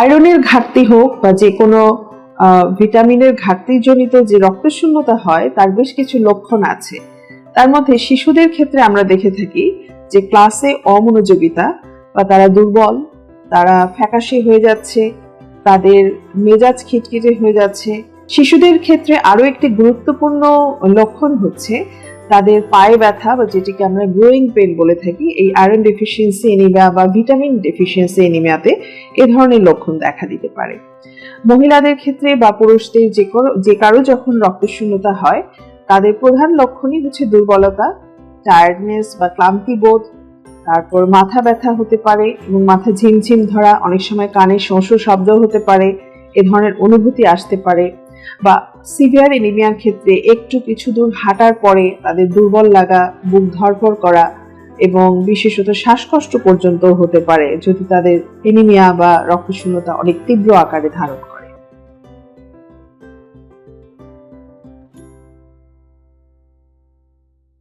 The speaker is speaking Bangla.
আয়রনের ঘাটতি হোক বা যে কোনো ভিটামিনের ঘাটতিজনিত যে রক্তশূন্যতা হয়, তার বেশ কিছু লক্ষণ আছে। তার মধ্যে শিশুদের ক্ষেত্রে আমরা দেখে থাকি যে ক্লাসে অমনোযোগিতা বা তারা দুর্বল, তারা ফ্যাকাশে হয়ে যাচ্ছে, তাদের মেজাজ খিটখিটে হয়ে যাচ্ছে। শিশুদের ক্ষেত্রে আরও একটি গুরুত্বপূর্ণ লক্ষণ হচ্ছে তাদের পায়ে ব্যথা বা যেটিকে আমরা গ্রোয়িং পেন বলে থাকি, এই আয়রন ডেফিসিয়েন্সি এনিমিয়া বা ভিটামিন ডেফিসিয়েন্সি এনিমিয়াতে এ ধরনের লক্ষণ দেখা দিতে পারে। মহিলাদের ক্ষেত্রে বা পুরুষদের যে যে কারও যখন রক্তশূন্যতা হয়, তাদের প্রধান লক্ষণই হচ্ছে দুর্বলতা টায়ার্ডনেস বা ক্লান্তি বোধ, তারপর মাথা ব্যথা হতে পারে এবং মাথা ঝিমঝিম ধরা, অনেক সময় কানে শোঁ শব্দ হতে পারে, এ ধরনের অনুভূতি আসতে পারে বা সিভিয়ার এনিমিয়ার ক্ষেত্রে একটু কিছু দূর হাঁটার পরে তাদের দুর্বল লাগা, বুক ধরফর করা এবং বিশেষত শ্বাসকষ্ট পর্যন্ত হতে পারে যদি তাদের এনিমিয়া বা রক্তশূন্যতা অনেক তীব্র আকারে ধারণ করে।